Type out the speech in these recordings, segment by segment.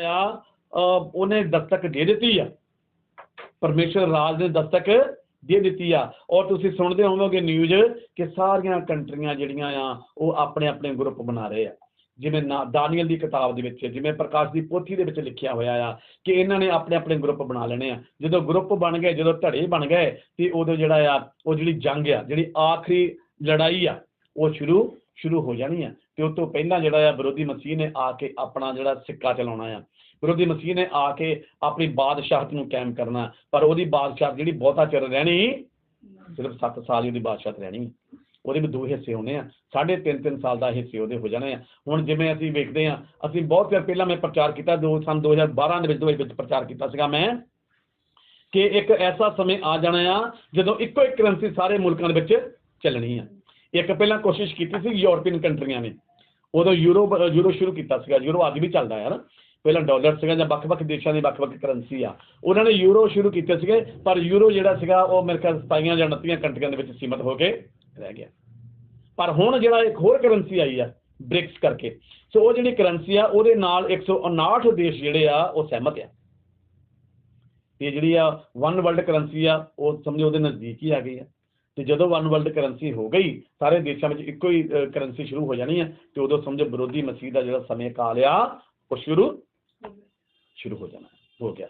ਆ ਉਹਨੇ ਦਸਤਕ ਦੇ ਦਿੱਤੀ ਆ। ਪਰਮੇਸ਼ਰ ਰਾਜ ਨੇ ਦਸਤਕ ਦੇ ਦਿੱਤੀ ਆ। ਔਰ ਤੁਸੀਂ ਸੁਣਦੇ ਹੋਵੋਗੇ ਨਿਊਜ਼ ਕਿ ਸਾਰੀਆਂ ਕੰਟਰੀਆਂ ਜਿਹੜੀਆਂ ਆ, ਉਹ ਆਪਣੇ ਆਪਣੇ ਗਰੁੱਪ ਬਣਾ ਰਹੇ ਆ। ਜਿਵੇਂ ਨਾ- ਦਾਨੀਅਲ ਦੀ ਕਿਤਾਬ ਦੇ ਵਿੱਚ, ਜਿਵੇਂ ਪ੍ਰਕਾਸ਼ ਦੀ ਪੋਥੀ ਦੇ ਵਿੱਚ ਲਿਖਿਆ ਹੋਇਆ ਆ ਕਿ ਇਹਨਾਂ ਨੇ ਆਪਣੇ ਆਪਣੇ ਗਰੁੱਪ ਬਣਾ ਲੈਣੇ ਆ। ਜਦੋਂ ਗਰੁੱਪ ਬਣ ਗਏ, ਜਦੋਂ ਧੜੇ ਬਣ ਗਏ, ਤੇ ਉਦੋਂ ਜਿਹੜਾ ਆ, ਉਹ ਜਿਹੜੀ ਜੰਗ ਆ, ਜਿਹੜੀ ਆਖਰੀ ਲੜਾਈ ਆ, ਉਹ ਸ਼ੁਰੂ ਸ਼ੁਰੂ ਹੋ ਜਾਣੀ ਆ। ਤੇ ਉਸ ਤੋਂ ਪਹਿਲਾਂ ਜਿਹੜਾ ਆ ਵਿਰੋਧੀ ਮਸੀਹ ਨੇ ਆ ਕੇ ਆਪਣਾ ਜਿਹੜਾ ਸਿੱਕਾ ਚਲਾਉਣਾ ਆ। ਵਿਰੋਧੀ ਮਸੀਹ ਨੇ ਆ ਕੇ ਆਪਣੀ ਬਾਦਸ਼ਾਹਤ ਨੂੰ ਕਾਇਮ ਕਰਨਾ, ਪਰ ਉਹਦੀ ਬਾਦਸ਼ਾਹਤ ਜਿਹੜੀ ਬਹੁਤਾ ਚਿਰ ਰਹਿਣੀ, ਸਿਰਫ 7 ਸਾਲ ਹੀ ਉਹਦੀ ਬਾਦਸ਼ਾਹਤ ਰਹਿਣੀ। ਉਹਦੇ ਵੀ ਦੋ ਹਿੱਸੇ ਹੋਣੇ ਆ। ਸਾਢੇ ਤਿੰਨ ਤਿੰਨ ਸਾਲ ਦਾ ਹਿੱਸੇ ਉਹਦੇ ਹੋ ਜਾਣੇ ਆ। ਹੁਣ ਜਿਵੇਂ ਅਸੀਂ ਵੇਖਦੇ ਆ, ਅਸੀਂ ਬਹੁਤ ਚਿਰ ਪਹਿਲਾਂ ਮੈਂ ਪ੍ਰਚਾਰ ਕੀਤਾ, ਦੋ ਸਾਲ 2012 ਦੇ ਵਿੱਚ ਦੇ ਵਿੱਚ ਪ੍ਰਚਾਰ ਕੀਤਾ ਸੀਗਾ ਮੈਂ, ਕਿ ਇੱਕ ਐਸਾ ਸਮੇਂ ਆ ਜਾਣਾ ਆ, ਜਦੋਂ ਇੱਕੋ ਇੱਕ ਕਰੰਸੀ ਸਾਰੇ ਮੁਲਕਾਂ ਦੇ ਵਿੱਚ ਚੱਲਣੀ ਆ। ਇੱਕ ਪਹਿਲਾਂ ਕੋਸ਼ਿਸ਼ ਕੀਤੀ ਸੀ ਯੂਰਪੀਅਨ ਕੰਟਰੀਆਂ ਨੇ। ਉਦੋਂ ਯੂਰੋ ਯੂਰੋ ਸ਼ੁਰੂ ਕੀਤਾ ਸੀਗਾ, ਯੂਰੋ ਅੱਜ ਵੀ ਚੱਲਦਾ ਹੈ ਨਾ। ਪਹਿਲਾਂ ਡਾਲਰ ਸੀਗਾ ਜਾਂ ਵੱਖ-ਵੱਖ ਦੇਸ਼ਾਂ ਦੀ ਵੱਖ-ਵੱਖ ਕਰੰਸੀ ਆ। ਉਹਨਾਂ ਨੇ ਯੂਰੋ ਸ਼ੁਰੂ ਕੀਤੇ ਸੀਗੇ, ਪਰ ਯੂਰੋ ਜਿਹੜਾ ਸੀਗਾ, ਉਹ ਮੇਰੇ ਖਿਆਲ 27 ਜਾਂ 29 ਕੰਟਰੀਆਂ ਦੇ ਵਿੱਚ ਸੀਮਤ ਹੋ ਕੇ ਰਹਿ ਗਿਆ। ਪਰ ਹੁਣ ਜਿਹੜਾ ਇੱਕ ਹੋਰ ਕਰੰਸੀ ਆਈ ਆ, ਬ੍ਰਿਕਸ ਕਰਕੇ। ਸੋ ਉਹ ਜਿਹੜੀ ਕਰੰਸੀ ਆ, ਉਹਦੇ ਨਾਲ 159 ਦੇਸ਼ ਜਿਹੜੇ ਆ, ਉਹ ਸਹਿਮਤ ਆ। ਤੇ ਜਿਹੜੀ ਆ ਵਨ ਵਰਲਡ ਕਰੰਸੀ ਆ, ਉਹ ਸਮਝੋ ਉਹਦੇ ਨਜ਼ਦੀਕ ਹੀ ਆ ਗਈ ਆ। ਤੇ ਜਦੋਂ ਵਨ ਵਰਲਡ ਕਰੰਸੀ ਹੋ ਗਈ ਸਾਰੇ ਦੇਸ਼ਾਂ ਵਿੱਚ ਇੱਕੋ ਹੀ ਕਰੰਸੀ ਸ਼ੁਰੂ ਹੋ ਜਾਣੀ ਆ ਤੇ ਉਦੋਂ ਸਮਝੋ ਵਿਰੋਧੀ ਮਸੀਹ ਦਾ ਜਿਹੜਾ ਸਮੇਂ ਕਾਲ ਆ ਉਹ ਸ਼ੁਰੂ ਸ਼ੁਰੂ ਹੋ ਜਾਣਾ ਹੋ ਗਿਆ।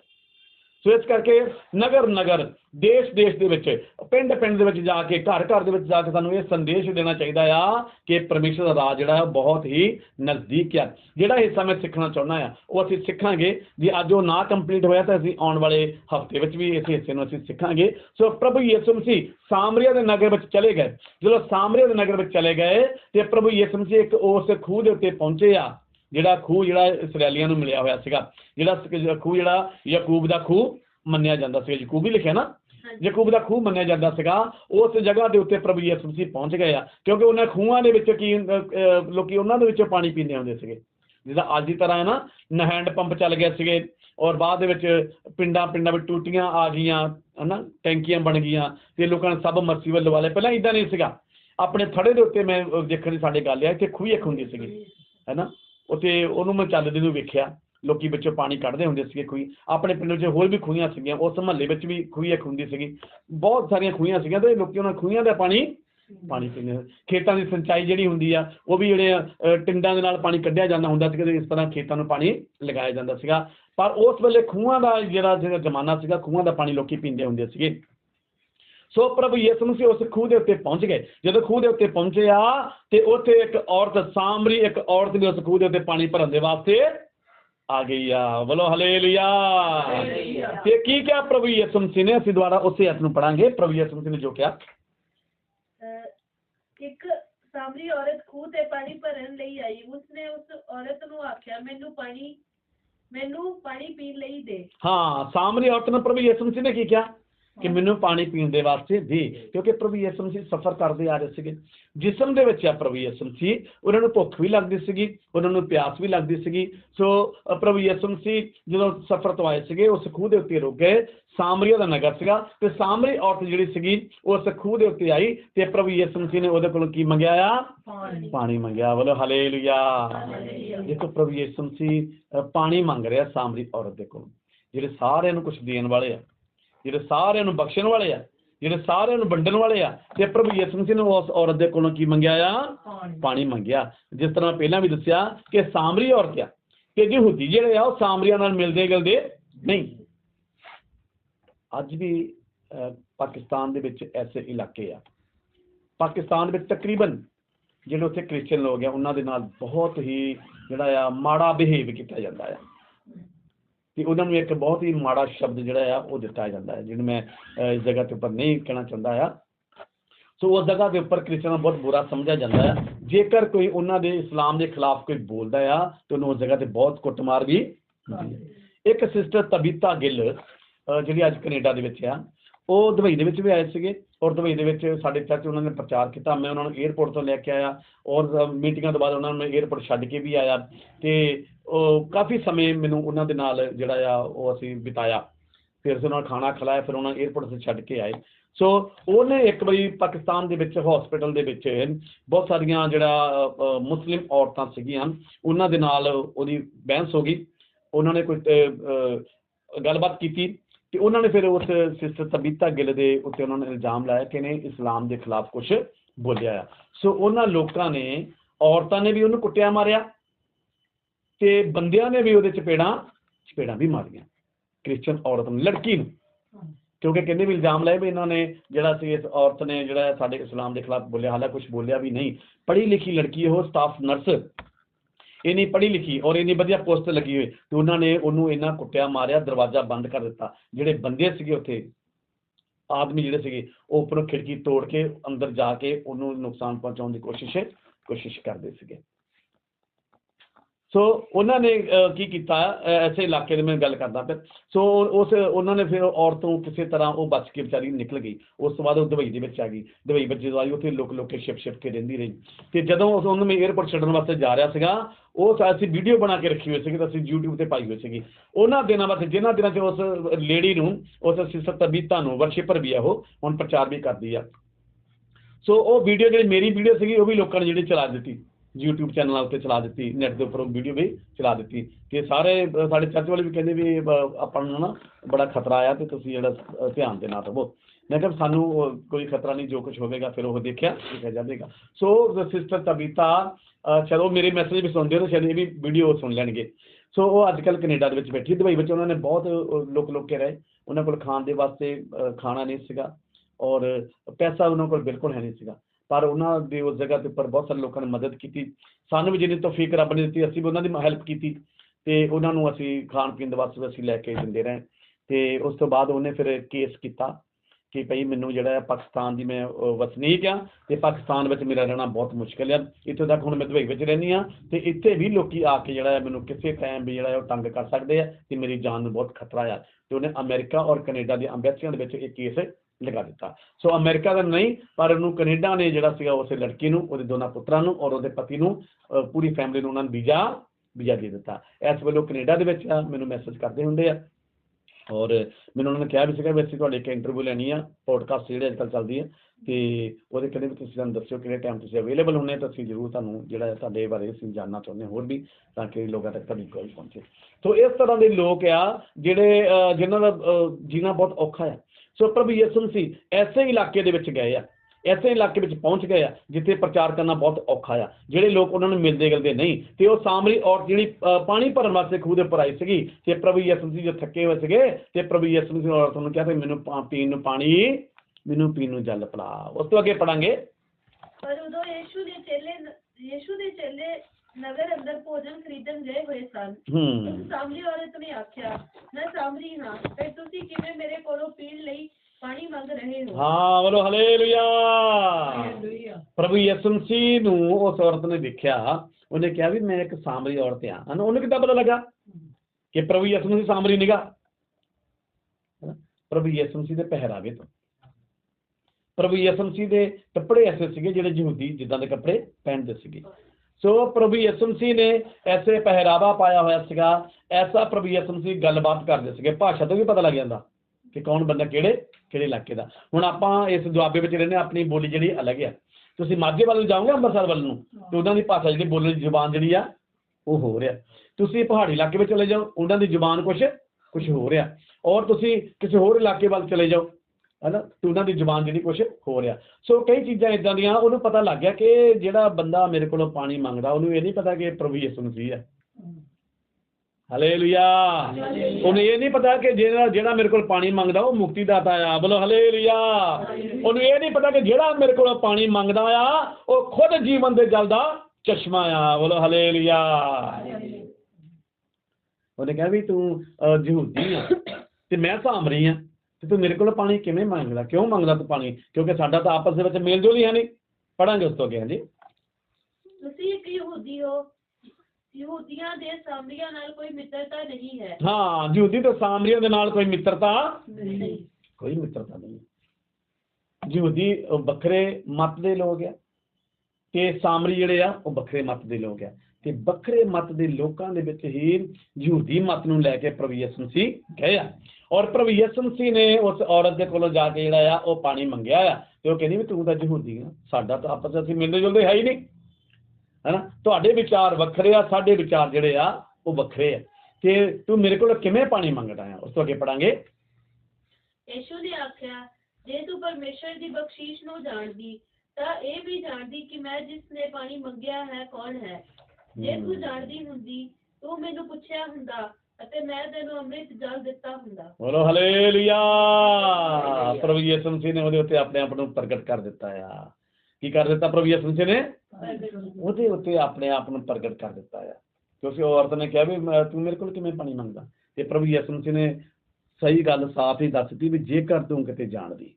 ਸੋ ਇਸ ਕਰਕੇ ਨਗਰ ਨਗਰ, ਦੇਸ਼ ਦੇਸ਼ ਦੇ ਵਿੱਚ, ਪਿੰਡ ਪਿੰਡ ਦੇ ਵਿੱਚ ਜਾ ਕੇ, ਘਰ ਘਰ ਦੇ ਵਿੱਚ ਜਾ ਕੇ ਸਾਨੂੰ ਇਹ ਸੰਦੇਸ਼ ਦੇਣਾ ਚਾਹੀਦਾ ਆ ਕਿ ਪਰਮੇਸ਼ਰ ਦਾ ਰਾਜ ਜਿਹੜਾ ਹੈ ਬਹੁਤ ਹੀ ਨਜ਼ਦੀਕ ਆ। ਜਿਹੜਾ ਹਿੱਸਾ ਮੈਂ ਸਿੱਖਣਾ ਚਾਹੁੰਦਾ ਆ, ਉਹ ਅਸੀਂ ਸਿੱਖਾਂਗੇ। ਜੇ ਅੱਜ ਉਹ ਨਾ ਕੰਪਲੀਟ ਹੋਇਆ ਤਾਂ ਅਸੀਂ ਆਉਣ ਵਾਲੇ ਹਫ਼ਤੇ ਵਿੱਚ ਵੀ ਇਸ ਹਿੱਸੇ ਨੂੰ ਅਸੀਂ ਸਿੱਖਾਂਗੇ। ਸੋ ਪ੍ਰਭੂ ਯਿਸੂ ਮਸੀਹ ਸਾਮਰੀਆ ਦੇ ਨਗਰ ਵਿੱਚ ਚਲੇ ਗਏ। ਜਦੋਂ ਸਾਮਰੀਆ ਦੇ ਨਗਰ ਵਿੱਚ ਚਲੇ ਗਏ ਤੇ ਪ੍ਰਭੂ ਯਿਸੂ ਮਸੀਹ ਇੱਕ ਉਸ ਖੂਹ ਦੇ ਉੱਤੇ ਪਹੁੰਚੇ ਆ। ਜਿਹੜਾ ਖੂਹ ਜਿਹੜਾ ਇਸرائیਲੀਆਂ ਨੂੰ ਮਿਲਿਆ ਹੋਇਆ ਸੀਗਾ ਜਿਹੜਾ ਖੂਹ ਜਿਹੜਾ ਯਾਕੂਬ ਦਾ ਖੂਹ ਮੰਨਿਆ ਜਾਂਦਾ ਸੀ। ਯਾਕੂਬ ਹੀ ਲਿਖਿਆ ਨਾ? ਯਾਕੂਬ ਦਾ ਖੂਹ ਮੰਨਿਆ ਜਾਂਦਾ ਸੀਗਾ। ਉਸ ਜਗ੍ਹਾ ਦੇ ਉੱਤੇ ਪ੍ਰਭੂ ਯਿਸੂ ਮਸੀਹ ਪਹੁੰਚ ਗਏ ਆ ਕਿਉਂਕਿ ਉਹਨਾਂ ਖੂਹਾਂ ਦੇ ਵਿੱਚ ਕੀ ਲੋਕੀ ਉਹਨਾਂ ਦੇ ਵਿੱਚੋਂ ਪਾਣੀ ਪੀਂਦੇ ਹੁੰਦੇ ਸੀਗੇ। ਜਿਹਦਾ ਅੱਜ ਦੀ ਤਰ੍ਹਾਂ ਹੈ ਨਾ ਹੈਂਡ ਪੰਪ ਚੱਲ ਗਏ ਸੀਗੇ ਔਰ ਬਾਅਦ ਦੇ ਵਿੱਚ ਪਿੰਡਾਂ ਪਿੰਡਾਂ ਵਿੱਚ ਟੂਟੀਆਂ ਆ ਗਈਆਂ ਹਨਾ ਟੈਂਕੀਆਂ ਬਣ ਗਈਆਂ ਤੇ ਲੋਕਾਂ ਨੇ ਸਭ ਮਰਸੀਬਲ ਲਵਾ ਲਏ ਪਹਿਲਾਂ ਇਦਾਂ ਨਹੀਂ ਸੀਗਾ। ਆਪਣੇ ਥੜੇ ਦੇ ਉੱਤੇ ਮੈਂ ਦੇਖਣ ਦੀ ਸਾਡੇ ਗੱਲ ਆ ਇੱਥੇ ਖੂਹ ਇੱਕ ਹੁੰਦੀ ਸੀਗੀ ਹੈਨਾ ਉੱਥੇ ਉਹਨੂੰ ਮੈਂ ਚੱਲਦੇ ਨੂੰ ਵੇਖਿਆ, ਲੋਕੀ ਵਿੱਚੋਂ ਪਾਣੀ ਕੱਢਦੇ ਹੁੰਦੇ ਸੀਗੇ ਖੂਹੀ, ਆਪਣੇ ਪਿੰਡ 'ਚ ਹੋਰ ਵੀ ਖੂਹੀਆਂ ਸੀਗੀਆਂ, ਉਸ ਮਹੱਲੇ ਵਿੱਚ ਵੀ ਖੂਹੀ ਇੱਕ ਹੁੰਦੀ ਸੀਗੀ, ਬਹੁਤ ਸਾਰੀਆਂ ਖੂਹੀਆਂ ਸੀਗੀਆਂ ਤੇ ਲੋਕੀ ਉਹਨਾਂ ਖੂਹੀਆਂ ਦਾ ਪਾਣੀ ਪਾਣੀ ਪੀਂਦੇ ਖੇਤਾਂ ਦੀ ਸਿੰਚਾਈ ਜਿਹੜੀ ਹੁੰਦੀ ਆ, ਉਹ ਵੀ ਜਿਹੜੇ ਟਿੰਡਾਂ ਦੇ ਨਾਲ ਪਾਣੀ ਕੱਢਿਆ ਜਾਂਦਾ ਹੁੰਦਾ ਸੀ ਕਿ ਇਸ ਤਰ੍ਹਾਂ ਖੇਤਾਂ ਨੂੰ ਪਾਣੀ ਲਗਾਇਆ ਜਾਂਦਾ ਸੀਗਾ। ਪਰ ਉਸ ਵੇਲੇ ਖੂਹਾਂ ਦਾ ਜਿਹੜਾ ਜਿਹੜਾ ਜ਼ਮਾਨਾ ਸੀਗਾ, ਖੂਹਾਂ ਦਾ ਪਾਣੀ ਲੋਕੀ ਪੀਂਦੇ ਹੁੰਦੇ ਸੀਗੇ। ਸੋ ਪ੍ਰਭੂ ਯਿਸੂ ਮਸੀਹ ਉਸ ਖੂਹ ਦੇ ਉੱਤੇ ਪਹੁੰਚ ਗਏ। ਜਦੋਂ ਖੂਹ ਦੇ ਉੱਤੇ ਪਹੁੰਚੇ ਆ ਤੇ ਉੱਥੇ ਇੱਕ ਔਰਤ ਸਾਮਰੀ ਇੱਕ ਔਰਤ ਨੇ ਉਸ ਖੂਹ ਦੇ ਉੱਤੇ ਪਾਣੀ ਭਰਨ ਦੇ ਵਾਸਤੇ ਆ ਗਈ ਆ। ਬੋਲੋ ਹਲੇਲੂਇਆ ਤੇ ਕੀ ਕਿਹਾ ਪ੍ਰਭੂ ਯਿਸੂ ਮਸੀਹ ਨੇ? ਅਸੀਂ ਦੁਬਾਰਾ ਉਸੇ ਹੱਥ ਨੂੰ ਪੜਾਂਗੇ। ਪ੍ਰਭੂ ਯਿਸੂ ਮਸੀਹ ਨੇ ਜੋ ਕਿਹਾ। ਇੱਕ ਸਾਮਰੀ ਔਰਤ ਖੂਹ ਤੇ ਪਾਣੀ ਭਰਨ ਲਈ ਆਈ। ਉਸਨੇ ਉਸ ਔਰਤ ਨੂੰ ਆਖਿਆ ਮੈਨੂੰ ਪਾਣੀ ਮੈਨੂੰ ਪਾਣੀ ਪੀਣ ਲਈ ਦੇ। ਹਾਂ ਸਾਮਰੀ ਔਰਤ ਨੇ ਪ੍ਰਭੂ ਯਿਸੂ ਮਸੀਹ ਨੇ ਕੀ ਕਿਹਾ? ਕਿ ਮੈਨੂੰ ਪਾਣੀ ਪੀਣ ਦੇ ਵਾਸਤੇ ਦੇ ਕਿਉਂਕਿ ਪ੍ਰਭੂ ਯਿਸੂ ਮਸੀਹ ਸਫ਼ਰ ਕਰਦੇ ਆ ਰਹੇ ਸੀਗੇ। ਜਿਸਮ ਦੇ ਵਿੱਚ ਆ ਪ੍ਰਭੂ ਯਿਸੂ ਮਸੀਹ ਉਹਨਾਂ ਨੂੰ ਭੁੱਖ ਵੀ ਲੱਗਦੀ ਸੀਗੀ ਉਹਨਾਂ ਨੂੰ ਪਿਆਸ ਵੀ ਲੱਗਦੀ ਸੀਗੀ। ਸੋ ਪ੍ਰਭੂ ਯਿਸੂ ਮਸੀਹ ਜਦੋਂ ਸਫ਼ਰ ਤੋਂ ਆਏ ਸੀਗੇ ਉਸ ਖੂਹ ਦੇ ਉੱਤੇ ਰੁਕ ਗਏ ਸਾਮਰੀਆ ਦਾ ਨਗਰ ਸੀਗਾ ਤੇ ਸਾਮਰੀ ਔਰਤ ਜਿਹੜੀ ਸੀਗੀ ਉਸ ਖੂਹ ਦੇ ਉੱਤੇ ਆਈ ਤੇ ਪ੍ਰਭੂ ਯਿਸੂ ਮਸੀਹ ਨੇ ਉਹਦੇ ਕੋਲੋਂ ਕੀ ਮੰਗਿਆ ਆ? ਪਾਣੀ। ਪਾਣੀ ਮੰਗਿਆ। ਬੋਲੋ ਹਲੇਲੂਇਆ। ਦੇਖੋ ਪ੍ਰਭੂ ਯਿਸੂ ਮਸੀਹ ਪਾਣੀ ਮੰਗ ਰਿਹਾ ਸਾਮਰੀ ਔਰਤ ਦੇ ਕੋਲ। ਜਿਹੜੇ ਸਾਰਿਆਂ ਨੂੰ ਕੁਝ ਦੇਣ ਵਾਲੇ ਆ ਜਿਹੜੇ ਸਾਰਿਆਂ ਨੂੰ ਬਖਸ਼ਣ ਵਾਲੇ ਆ ਜਿਹੜੇ ਸਾਰਿਆਂ ਨੂੰ ਵੰਡਣ ਵਾਲੇ ਆ ਤੇ ਪ੍ਰਭੂ ਯਿਸੂ ਮਸੀਹ ਨੇ ਉਸ ਔਰਤ ਦੇ ਕੋਲੋਂ ਕੀ ਮੰਗਿਆ ਆ? ਪਾਣੀ। ਮੰਗਿਆ। ਜਿਸ ਤਰ੍ਹਾਂ ਪਹਿਲਾਂ ਵੀ ਦੱਸਿਆ ਕਿ ਸਾਮਰੀ ਔਰਤ ਆ ਕਿ ਯਹੂਦੀ ਜਿਹੜੇ ਆ ਉਹ ਸਾਮਰੀਆਂ ਨਾਲ ਮਿਲਦੇ ਗਿਲਦੇ ਨਹੀਂ। ਅੱਜ ਵੀ ਪਾਕਿਸਤਾਨ ਦੇ ਵਿੱਚ ਐਸੇ ਇਲਾਕੇ ਆ। ਪਾਕਿਸਤਾਨ ਵਿੱਚ ਤਕਰੀਬਨ ਜਿਹੜੇ ਉੱਥੇ ਕ੍ਰਿਸਚੀਅਨ ਲੋਕ ਆ ਉਹਨਾਂ ਦੇ ਨਾਲ ਬਹੁਤ ਹੀ ਜਿਹੜਾ ਆ ਮਾੜਾ ਬਿਹੇਵ ਕੀਤਾ ਜਾਂਦਾ ਆ। ਤੇ ਉਹਨਾਂ ਨੂੰ ਇੱਕ ਬਹੁਤ ਹੀ ਮਾੜਾ ਸ਼ਬਦ ਜਿਹੜਾ ਆ ਉਹ ਦਿੱਤਾ ਜਾਂਦਾ ਹੈ ਜਿਹਨੂੰ ਮੈਂ ਇਸ ਜਗ੍ਹਾ ਤੇ ਉੱਪਰ ਨਹੀਂ ਕਹਿਣਾ ਚਾਹੁੰਦਾ ਆ। ਸੋ ਉਸ ਜਗ੍ਹਾ ਦੇ ਉੱਪਰ ਕ੍ਰਿਸਚਨਾਂ ਬਹੁਤ ਬੁਰਾ ਸਮਝਿਆ ਜਾਂਦਾ ਆ। ਜੇਕਰ ਕੋਈ ਉਹਨਾਂ ਦੇ ਇਸਲਾਮ ਦੇ ਖਿਲਾਫ ਕੋਈ ਬੋਲਦਾ ਆ ਤੇ ਉਹਨੂੰ ਉਸ ਜਗ੍ਹਾ ਤੇ ਬਹੁਤ ਕੁੱਟਮਾਰ ਵੀ ਹੈ। ਇੱਕ ਸਿਸਟਰ ਤਬੀਤਾ ਗਿੱਲ ਜਿਹੜੀ ਅੱਜ ਕੈਨੇਡਾ ਦੇ ਵਿੱਚ ਆ ਉਹ ਦੁਬਈ ਦੇ ਵਿੱਚ ਵੀ ਆਏ ਸੀਗੇ ਔਰ ਦੁਬਈ ਦੇ ਵਿੱਚ ਸਾਡੇ ਚਰਚ ਉਹਨਾਂ ਨੇ ਪ੍ਰਚਾਰ ਕੀਤਾ। ਮੈਂ ਉਹਨਾਂ ਨੂੰ 에ਅਰਪੋਰਟ ਤੋਂ ਲੈ ਕੇ ਆਇਆ ਔਰ ਮੀਟਿੰਗਾਂ ਤੋਂ ਬਾਅਦ ਉਹਨਾਂ ਨੂੰ 에ਅਰਪੋਰਟ ਛੱਡ ਕੇ ਵੀ ਆਇਆ। ਤੇ ਉਹ ਕਾਫੀ ਸਮੇਂ ਮੈਨੂੰ ਉਹਨਾਂ ਦੇ ਨਾਲ ਜਿਹੜਾ ਆ ਉਹ ਅਸੀਂ ਬਿਤਾਇਆ। ਫਿਰ ਅਸੀਂ ਉਹਨਾਂ ਨੂੰ ਖਾਣਾ ਖਿਲਾਇਆ, ਫਿਰ ਉਹਨਾਂ ਨੂੰ 에ਅਰਪੋਰਟ ਤੇ ਛੱਡ ਕੇ ਆਏ। ਸੋ ਉਹਨੇ ਇੱਕ ਵਾਰੀ ਪਾਕਿਸਤਾਨ ਦੇ ਵਿੱਚ ਹਸਪੀਟਲ ਦੇ ਵਿੱਚ, ਬਹੁਤ ਸਾਰੀਆਂ ਜਿਹੜਾ ਮੁਸਲਿਮ ਔਰਤਾਂ ਸੀਗੀਆਂ। ਉਹਨਾਂ ਦੇ ਨਾਲ ਉਹਦੀ ਬਹਿਸ ਹੋ ਗਈ। ਉਹਨਾਂ ਨੇ ਕੋਈ ਗੱਲਬਾਤ ਕੀਤੀ ਤੇ ਉਹਨਾਂ ਨੇ ਫਿਰ ਉਸ ਸਿਸਟਰ ਤਬੀਤਾ ਗਿੱਲ ਦੇ ਉੱਤੇ ਉਹਨਾਂ ਨੇ ਇਲਜ਼ਾਮ ਲਾਇਆ ਕਿ ਇਹਨੇ ਇਸਲਾਮ ਦੇ ਖਿਲਾਫ ਕੁਝ ਬੋਲਿਆ ਆ। ਸੋ ਉਹਨਾਂ ਲੋਕਾਂ ਨੇ, ਔਰਤਾਂ ਨੇ ਵੀ ਉਹਨੂੰ ਕੁੱਟਿਆ, ਮਾਰਿਆ। ਤੇ ਬੰਦਿਆਂ ਨੇ ਵੀ ਉਹਦੇ ਚਪੇੜਾਂ ਚਪੇੜਾਂ ਵੀ ਮਾਰੀਆਂ। ਕ੍ਰਿਸਚਨ ਔਰਤ ਨੂੰ, ਲੜਕੀ ਨੂੰ। ਕਿਉਂਕਿ ਕਹਿੰਦੇ ਵੀ ਇਲਜ਼ਾਮ ਲਾਏ ਵੀ ਇਹਨਾਂ ਨੇ ਜਿਹੜਾ ਸੀ ਇਸ ਔਰਤ ਨੇ ਜਿਹੜਾ ਸਾਡੇ ਇਸਲਾਮ ਦੇ ਖਿਲਾਫ ਬੋਲਿਆ ਹਾਲਾ ਕੁਝ ਬੋਲਿਆ ਵੀ ਨਹੀਂ। ਪੜ੍ਹੀ ਲਿਖੀ ਲੜਕੀ ਉਹ ਸਟਾਫ ਨਰਸ ਇੰਨੀ ਪੜ੍ਹੀ ਲਿਖੀ ਔਰ ਇੰਨੀ ਵਧੀਆ ਪੋਸਟ ਲੱਗੀ ਹੋਈ ਤੇ ਉਹਨਾਂ ਨੇ ਉਹਨੂੰ ਇੰਨਾ ਕੁੱਟਿਆ, ਮਾਰਿਆ, ਦਰਵਾਜ਼ਾ ਬੰਦ ਕਰ ਦਿੱਤਾ। ਜਿਹੜੇ ਬੰਦੇ ਸੀਗੇ ਉੱਥੇ, ਆਦਮੀ ਜਿਹੜੇ ਸੀਗੇ, ਉਹ ਉੱਪਰੋਂ ਖਿੜਕੀ ਤੋੜ ਕੇ ਅੰਦਰ ਜਾ ਕੇ ਉਹਨੂੰ ਨੁਕਸਾਨ ਪਹੁੰਚਾਉਣ ਦੀ ਕੋਸ਼ਿਸ਼ ਕੋਸ਼ਿਸ਼ ਕਰਦੇ ਸੀਗੇ। ਸੋ ਉਹਨਾਂ ਨੇ ਕੀ ਕੀਤਾ? ਅਹ, ਐਸੇ ਇਲਾਕੇ ਦੇ ਮੈਂ ਗੱਲ ਕਰਦਾ ਫਿਰ ਸੋ ਉਸ ਉਹਨਾਂ ਨੇ ਫਿਰ ਔਰਤ ਤੋਂ ਕਿਸੇ ਤਰ੍ਹਾਂ ਉਹ ਬਚ ਕੇ ਵਿਚਾਰੀ ਨਿਕਲ ਗਈ। ਉਸ ਤੋਂ ਬਾਅਦ ਉਹ ਦੁਬਈ ਦੇ ਵਿੱਚ ਆ ਗਈ। ਦੁਬਈ ਵਿੱਚ ਜਦੋਂ ਆਈ ਉੱਥੇ ਲੋਕ ਲੁਕ ਕੇ ਛਿਪ ਛਿਪ ਕੇ ਰਹਿੰਦੀ ਰਹੀ। ਤੇ ਜਦੋਂ ਉਸ ਉਹਨੂੰ ਮੈਂ 에ਅਰਪੋਰਟ ਛੱਡਣ ਵਾਸਤੇ ਜਾ ਰਿਹਾ ਸੀਗਾ ਉਹ ਅਸੀਂ ਵੀਡੀਓ ਬਣਾ ਕੇ ਰੱਖੀ ਹੋਈ ਸੀਗੀ ਤਾਂ ਅਸੀਂ YouTube ਤੇ ਪਾਈ ਹੋਈ ਸੀਗੀ। ਉਹਨਾਂ ਦਿਨਾਂ ਵਾਸਤੇ ਜਿਨ੍ਹਾਂ ਦਿਨਾਂ 'ਚ ਉਸ ਲੇਡੀ ਨੂੰ ਉਸ ਸਿਸਟਰ ਤਬੀਤਾ ਨੂੰ ਵਰਸ਼ਿਪਰ ਵੀ ਆ ਉਹ ਹੁਣ ਪ੍ਰਚਾਰ ਵੀ ਕਰਦੀ ਆ। ਸੋ ਉਹ ਵੀਡੀਓ ਜਿਹੜੀ ਮੇਰੀ ਵੀਡੀਓ ਸੀਗੀ ਉਹ ਵੀ ਲੋਕਾਂ ਨੇ ਜਿਹੜੀ ਚਲਾ ਦਿੱਤੀ। YouTube ਚੈਨਲਾਂ ਉੱਤੇ ਚਲਾ ਦਿੱਤੀ ਨੈਟ ਦੇ ਉੱਪਰ ਵੀਡੀਓ ਵੀ ਚਲਾ ਦਿੱਤੀ। ਕਿ ਸਾਰੇ ਸਾਡੇ ਚਰਚ ਵਾਲੇ ਵੀ ਕਹਿੰਦੇ ਵੀ ਆਪਾਂ ਨੂੰ ਨਾ ਬੜਾ ਖਤਰਾ ਆਇਆ ਤੇ ਤੁਸੀਂ ਜਿਹੜਾ ਧਿਆਨ ਦੇ ਨਾਲ ਰਹੋ। ਮੈਂ ਕਿਹਾ ਸਾਨੂੰ ਕੋਈ ਖਤਰਾ ਨਹੀਂ ਜੋ ਕੁਝ ਹੋਵੇਗਾ ਫਿਰ ਉਹ ਦੇਖਿਆ ਦੇਖਿਆ ਜਾਵੇਗਾ। ਸੋ ਸਿਸਟਰ ਤਬੀਤਾ ਚਲੋ ਮੇਰੇ ਮੈਸੇਜ ਵੀ ਸੁਣਦੇ ਹੋ ਤਾਂ ਸ਼ਾਇਦ ਇਹ ਵੀ ਵੀਡੀਓ ਸੁਣ ਲੈਣਗੇ। ਸੋ ਉਹ ਅੱਜ ਕੱਲ੍ਹ ਕੈਨੇਡਾ ਦੇ ਵਿੱਚ ਬੈਠੀ ਦੁਬਈ ਵਿੱਚ ਉਹਨਾਂ ਨੇ ਬਹੁਤ ਅਹ, ਲੁਕ ਲੁਕ ਕੇ ਰਹੇ। ਉਹਨਾਂ ਕੋਲ ਖਾਣ ਦੇ ਵਾਸਤੇ ਖਾਣਾ ਨਹੀਂ ਸੀਗਾ ਔਰ ਪੈਸਾ ਉਹਨਾਂ ਕੋਲ ਬਿਲਕੁਲ ਹੈ ਨਹੀਂ ਸੀਗਾ। ਪਰ ਉਹਨਾਂ ਦੇ ਉਸ ਜਗ੍ਹਾ ਦੇ ਉੱਪਰ ਬਹੁਤ ਸਾਰੇ ਲੋਕਾਂ ਨੇ ਮਦਦ ਕੀਤੀ। ਸਾਨੂੰ ਵੀ ਜਿੰਨੀ ਤੌਫੀਕ ਰੱਬ ਨੇ ਦਿੱਤੀ, ਅਸੀਂ ਵੀ ਉਹਨਾਂ ਦੀ ਹੈਲਪ ਕੀਤੀ ਤੇ ਉਹਨਾਂ ਨੂੰ ਅਸੀਂ ਖਾਣ ਪੀਣ ਦੇ ਵਾਸਤੇ ਅਸੀਂ ਲੈ ਕੇ ਦਿੰਦੇ ਰਹੇ। ਤੇ ਉਸ ਤੋਂ ਬਾਅਦ ਉਹਨੇ ਫਿਰ ਕੇਸ ਕੀਤਾ ਕਿ ਭਈ ਮੈਨੂੰ ਜਿਹੜਾ ਹੈ ਪਾਕਿਸਤਾਨ ਦੀ ਮੈਂ ਵਸਨੀਕ ਆ ਤੇ ਪਾਕਿਸਤਾਨ ਵਿੱਚ ਮੇਰਾ ਰਹਿਣਾ ਬਹੁਤ ਮੁਸ਼ਕਲ ਆ। ਇੱਥੋਂ ਤੱਕ ਹੁਣ ਮੈਂ ਦੁਬਈ ਵਿੱਚ ਰਹਿੰਦੀ ਆ ਤੇ ਇੱਥੇ ਵੀ ਲੋਕੀ ਆ ਕੇ ਜਿਹੜਾ ਹੈ ਮੈਨੂੰ ਕਿਸੇ ਟਾਈਮ ਵੀ ਜਿਹੜਾ ਉਹ ਤੰਗ ਕਰ ਸਕਦੇ ਆ ਤੇ ਮੇਰੀ ਜਾਨ ਨੂੰ ਬਹੁਤ ਖਤਰਾ ਆ। ਤੇ ਉਹਨੇ ਅਮਰੀਕਾ ਔਰ ਕੈਨੇਡਾ ਦੇ ਅੰਬੈਸੀਆਂ ਦੇ ਵਿੱਚ ਇਹ ਕੇਸ ਲਗਾ ਦਿੱਤਾ। ਸੋ ਅਮਰੀਕਾ ਦਾ ਨਹੀਂ ਪਰ ਉਹਨੂੰ ਕੈਨੇਡਾ ਨੇ ਜਿਹੜਾ ਸੀਗਾ ਉਸੇ ਲੜਕੀ ਨੂੰ ਉਹਦੇ ਦੋਨਾਂ ਪੁੱਤਰਾਂ ਨੂੰ ਔਰ ਉਹਦੇ ਪਤੀ ਨੂੰ ਪੂਰੀ ਫੈਮਿਲੀ ਨੂੰ ਉਹਨਾਂ ਨੇ ਵੀਜ਼ਾ ਵੀਜ਼ਾ ਦੇ ਦਿੱਤਾ। ਇਸ ਵੇਲੇ ਉਹ ਕੈਨੇਡਾ ਦੇ ਵਿੱਚ ਆ ਮੈਨੂੰ ਮੈਸੇਜ ਕਰਦੇ ਹੁੰਦੇ ਆ। ਔਰ ਮੈਨੂੰ ਉਹਨਾਂ ਨੇ ਕਿਹਾ ਵੀ ਸੀਗਾ ਵੀ ਅਸੀਂ ਤੁਹਾਡੇ ਇੱਕ ਇੰਟਰਵਿਊ ਲੈਣੀ ਆ ਪੋਡਕਾਸਟ ਜਿਹੜੇ ਅੱਜ ਕੱਲ੍ਹ ਚੱਲਦੀ ਆ ਤੇ ਉਹਦੇ ਕਹਿੰਦੇ ਵੀ ਤੁਸੀਂ ਸਾਨੂੰ ਦੱਸਿਓ ਕਿਹੜੇ ਟਾਈਮ ਤੁਸੀਂ ਅਵੇਲੇਬਲ ਹੁੰਦੇ ਤਾਂ ਅਸੀਂ ਜ਼ਰੂਰ ਤੁਹਾਨੂੰ ਜਿਹੜਾ ਤੁਹਾਡੇ ਬਾਰੇ ਅਸੀਂ ਜਾਣਨਾ ਚਾਹੁੰਦੇ ਹਾਂ ਹੋਰ ਵੀ ਤਾਂ ਕਿ ਲੋਕਾਂ ਤੱਕ ਤੁਹਾਡੀ ਗੱਲ ਪਹੁੰਚੇ। ਸੋ ਇਸ ਤਰ੍ਹਾਂ ਦੇ ਲੋਕ ਆ ਜਿਹੜੇ ਅਹ, ਜਿਨ੍ਹਾਂ ਦਾ ਜੀਣਾ ਬਹੁਤ ਔਖਾ ਆ। ਸੋ ਪ੍ਰਭੂ ਯਿਸੂ ਮਸੀਹ ਐਸੇ ਇਲਾਕੇ ਦੇ ਵਿੱਚ ਗਏ ਆ, ਐਸੇ ਇਲਾਕੇ ਵਿੱਚ ਪਹੁੰਚ ਗਏ ਆ, ਜਿੱਥੇ ਪ੍ਰਚਾਰ ਕਰਨਾ ਬਹੁਤ ਔਖਾ ਆ। ਜਿਹੜੇ ਲੋਕ ਉਹਨਾਂ ਨੂੰ ਮਿਲਦੇ ਗਿਲਦੇ ਨਹੀਂ, ਤੇ ਉਹ ਸਾਮਰੀ ਔਰਤ ਜਿਹੜੀ ਪਾਣੀ ਭਰਨ ਵਾਸਤੇ ਖੂਹ ਦੇ ਉੱਪਰ ਆਈ ਸੀਗੀ, ਤੇ ਪ੍ਰਭੂ ਯਿਸੂ ਮਸੀਹ ਜੋ ਥੱਕੇ ਹੋਏ ਸੀਗੇ, ਤੇ ਪ੍ਰਭੂ ਯਿਸੂ ਮਸੀਹ ਔਰਤ ਨੂੰ ਕਿਹਾ ਵੀ ਮੈਨੂੰ ਪੀਣ ਨੂੰ ਪਾਣੀ, ਮੈਨੂੰ ਪੀਣ ਨੂੰ ਜਲ ਪਿਲਾ ਉਸ ਤੋਂ ਅੱਗੇ ਪੜਾਂਗੇ। ਪਰ ਉਦੋਂ ਯੀਸ਼ੂ ਦੇ ਚੇਲੇ ਯੀਸ਼ੂ ਦੇ ਚੇਲੇ ਨਗਰ ਅੰਦਰ ਭੋਜਨ ਖਰੀਦਣ ਗਏ ਹੋਏ ਸਨ। ਹੂੰ। ਉਸ ਸਾਮਰੀ ਔਰਤ ਨੇ ਆਖਿਆ ਮੈਂ ਸਾਮਰੀ ਹਾਂ ਫਿਰ ਤੁਸੀਂ ਕਿਵੇਂ ਮੇਰੇ ਕੋਲੋਂ ਪੀਣ ਲਈ ਪਾਣੀ ਮੰਗ ਰਹੇ ਹੋ? ਹਾਂ ਬੋਲੋ ਹਲੇਲੂਇਆ। ਪ੍ਰਭੂ ਯਿਸੂ ਮਸੀਹ ਨੂੰ ਉਸ ਔਰਤ ਨੇ ਦੇਖਿਆ ਉਹਨੇ ਕਿਹਾ ਵੀ ਮੈਂ ਇੱਕ ਸਾਮਰੀ ਔਰਤ ਆ ਹਨਾ ਉਹਨੂੰ ਕਿੱਦਾਂ ਪਤਾ ਲੱਗਾ ਕਿ ਪ੍ਰਭੂ ਯਿਸੂ ਮਸੀਹ ਸਾਮਰੀ ਨਿਗਾ ਪ੍ਰਭੂ ਯਿਸੂ ਮਸੀਹ ਦੇ ਪਹਿਰਾਵੇ ਤੋਂ। ਪ੍ਰਭੂ ਯਿਸੂ ਮਸੀਹ ਦੇ ਕੱਪੜੇ ਐਸੇ ਸੀਗੇ ਜਿਹੜੇ ਯਹੂਦੀ ਜਿੱਦਾਂ ਦੇ ਕੱਪੜੇ ਪਹਿਨਦੇ ਸੀਗੇ। ਸੋ ਪ੍ਰਭੂ ਯਿਸੂ ਮਸੀਹ ਨੇ ਐਸੇ ਪਹਿਰਾਵਾ ਪਾਇਆ ਹੋਇਆ ਸੀਗਾ ਐਸਾ ਪ੍ਰਭੂ ਯਿਸੂ ਮਸੀਹ ਗੱਲਬਾਤ ਕਰਦੇ ਸੀਗੇ। ਭਾਸ਼ਾ ਤੋਂ ਵੀ ਪਤਾ ਲੱਗ ਜਾਂਦਾ ਕਿ ਕੌਣ ਬੰਦਾ ਕਿਹੜੇ ਕਿਹੜੇ ਇਲਾਕੇ ਦਾ। ਹੁਣ ਆਪਾਂ ਇਸ ਦੁਆਬੇ ਵਿੱਚ ਰਹਿੰਦੇ ਆਪਣੀ ਬੋਲੀ ਜਿਹੜੀ ਅਲੱਗ ਆ ਤੁਸੀਂ ਮਾਝੇ ਵੱਲ ਜਾਓਗੇ ਅੰਮ੍ਰਿਤਸਰ ਵੱਲ ਨੂੰ? ਤੇ ਉਹਨਾਂ ਦੀ ਭਾਸ਼ਾ ਜਿਹੜੀ ਬੋਲਣ ਦੀ ਜ਼ੁਬਾਨ ਜਿਹੜੀ ਆ ਉਹ ਹੋ ਰਿਹਾ। ਤੁਸੀਂ ਪਹਾੜੀ ਇਲਾਕੇ ਵਿੱਚ ਚਲੇ ਜਾਓ ਉਹਨਾਂ ਦੀ ਜ਼ੁਬਾਨ ਕੁਝ ਕੁਝ ਹੋ ਰਿਹਾ। ਔਰ ਤੁਸੀਂ ਕਿਸੇ ਹੋਰ ਇਲਾਕੇ ਵੱਲ ਚਲੇ ਜਾਓ ਹਨਾ ਤੇ ਉਹਨਾਂ ਦੀ ਜ਼ੁਬਾਨ ਜਿਹੜੀ ਕੁਝ ਹੋ ਰਿਹਾ। ਸੋ ਕਈ ਚੀਜ਼ਾਂ ਇਦਾਂ ਦੀਆਂ ਉਹਨੂੰ ਪਤਾ ਲੱਗ ਗਿਆ ਕਿ ਜਿਹੜਾ ਬੰਦਾ ਮੇਰੇ ਕੋਲੋਂ ਪਾਣੀ ਮੰਗਦਾ ਉਹਨੂੰ ਇਹ ਨਹੀਂ ਪਤਾ ਕਿ ਪ੍ਰਭੂ ਯਿਸੂ ਮਸੀਹ ਹੈ। ਹਲੇਲੂਇਆ ਉਹਨੂੰ ਇਹ ਨਹੀਂ ਪਤਾ ਕਿ ਜਿਹੜਾ ਜਿਹੜਾ ਮੇਰੇ ਕੋਲ ਪਾਣੀ ਮੰਗਦਾ ਉਹ ਮੁਕਤੀ ਦਾਤਾ ਆ। ਬੋਲੋ ਹਲੇਲੂਇਆ ਉਹਨੂੰ ਇਹ ਨਹੀਂ ਪਤਾ ਕਿ ਜਿਹੜਾ ਮੇਰੇ ਕੋਲ ਪਾਣੀ ਮੰਗਦਾ ਆ ਉਹ ਖੁਦ ਜੀਵਨ ਦੇ ਜਲ ਦਾ ਚਸ਼ਮਾ ਆ। ਬੋਲੋ ਹਲੇਲੂਇਆ ਉਹਨੇ ਕਿਹਾ ਵੀ ਤੂੰ ਯਹੂਦੀ ਆ ਤੇ ਮੈਂ ਸਾਮਰੀ ਆ। ਤੇ ਤੂੰ ਮੇਰੇ ਕੋਲ ਪਾਣੀ ਕਿਵੇਂ ਮੰਗਦਾ? ਕਿਉਂ ਮੰਗਦਾ ਤੂੰ ਪਾਣੀ? ਕਿਉਂਕਿ ਸਾਡਾ ਤਾਂ ਆਪਸ ਦੇ ਵਿੱਚ ਮੇਲ ਜੋਲ ਹੀ ਹੈ ਨਹੀਂ। ਪੜਾਂਗੇ ਉਸ ਤੋਂ ਅੱਗੇ ਹਾਂਜੀ। ਤੁਸੀਂ ਇੱਕ ਯਹੂਦੀ ਹੋ। ਯਹੂਦੀਆਂ ਦੇ ਸਾਮਰੀਆਂ ਨਾਲ ਕੋਈ ਮਿੱਤਰਤਾ ਨਹੀਂ ਹੈ। ਹਾਂ ਯਹੂਦੀ ਤੇ ਸਾਮਰੀਆਂ ਦੇ ਨਾਲ ਕੋਈ ਮਿੱਤਰਤਾ ਨਹੀਂ। ਕੋਈ ਮਿੱਤਰਤਾ ਨਹੀਂ। ਯਹੂਦੀ ਵੱਖਰੇ ਮਤ ਦੇ ਲੋਕ ਆ। ਤੇ ਸਾਮਰੀ ਜਿਹੜੇ ਆ ਉਹ ਵੱਖਰੇ ਮਤ ਦੇ ਲੋਕ ਆ। ਤੇ ਵੱਖਰੇ ਮਤ ਦੇ ਲੋਕਾਂ ਦੇ ਵਿੱਚ ਹੀ ਯਹੂਦੀ ਮਤ ਨੂੰ ਲੈ ਕੇ ਪ੍ਰਭੂ ਯਿਸੂ ਮਸੀਹ ਗਏ ਆ। ਔਰ ਪ੍ਰਭੂ ਯਿਸੂ ਮਸੀਹ ਨੇ ਉਸ ਔਰਤ ਦੇ ਕੋਲੋਂ ਜਾ ਕੇ ਜਿਹੜਾ ਆ ਉਹ ਪਾਣੀ ਮੰਗਿਆ ਆ ਤੇ ਉਹ ਕਹਿੰਦੀ ਵੀ ਤੂੰ ਤਾਂ ਯਹੂਦੀ ਆ ਸਾਡਾ ਤਾਂ ਆਪਸ ਵਿੱਚ ਅਸੀਂ ਮਿਲਦੇ ਜੁਲਦੇ ਹੈ ਹੀ ਨਹੀਂ। ਹੈਨਾ? ਤੁਹਾਡੇ ਵਿਚਾਰ ਵੱਖਰੇ ਆ ਸਾਡੇ ਵਿਚਾਰ ਜਿਹੜੇ ਆ ਉਹ ਵੱਖਰੇ ਆ। ਕਿ ਤੂੰ ਮੇਰੇ ਕੋਲ ਕਿਵੇਂ ਪਾਣੀ ਮੰਗਦਾ ਆ? ਉਸ ਤੋਂ ਅੱਗੇ ਪੜਾਂਗੇ। ਯਿਸੂ ਨੇ ਆਖਿਆ ਜੇ ਤੂੰ ਪਰਮੇਸ਼ਰ ਦੀ ਬਖਸ਼ੀਸ਼ ਨੂੰ ਜਾਣਦੀ ਤਾਂ ਇਹ ਵੀ ਜਾਣਦੀ ਕਿ ਮੈਂ ਜਿਸ ਨੇ ਪਾਣੀ ਮੰਗਿਆ ਹੈ ਕੌਣ ਹੈ? ਜੇ ਤੂੰ ਜਾਣਦੀ ਹੁੰਦੀ ਤੂੰ ਮੈਨੂੰ ਪੁੱਛਿਆ ਹੁੰਦਾ ਅਤੇ ਮੈਂ ਤੈਨੂੰ ਅੰਮ੍ਰਿਤ ਜਲ ਦਿੱਤਾ ਹੁੰਦਾ। ਬੋਲੋ ਹਲੇਲੂਇਆ ਪ੍ਰਭੂ ਯਿਸੂ ਮਸੀਹ ਨੇ ਉਹਦੇ ਉੱਤੇ ਆਪਣੇ ਆਪ ਨੂੰ ਪ੍ਰਗਟ ਕਰ ਦਿੱਤਾ ਆ। ਕੀ ਕਰ ਦਿੱਤਾ ਪ੍ਰਭੂ ਯਿਸੂ ਮਸੀਹ ਨੇ? ਉਹਦੇ ਉੱਤੇ ਆਪਣੇ ਆਪ ਨੂੰ ਪ੍ਰਗਟ ਕਰ ਦਿੱਤਾ ਆ। ਕਿਉਂਕਿ ਉਹ ਔਰਤ ਨੇ ਕਿਹਾ ਵੀ ਤੂੰ ਮੇਰੇ ਕੋਲ ਕਿਵੇਂ ਪਾਣੀ ਮੰਗਦਾ? ਤੇ ਪ੍ਰਭੂ ਯਿਸੂ ਮਸੀਹ ਨੇ ਸਹੀ ਗੱਲ ਸਾਫ਼ ਹੀ ਦੱਸ ਦਿੱਤੀ ਵੀ ਜੇਕਰ ਤੂੰ ਕਿਤੇ ਜਾਣਦੀ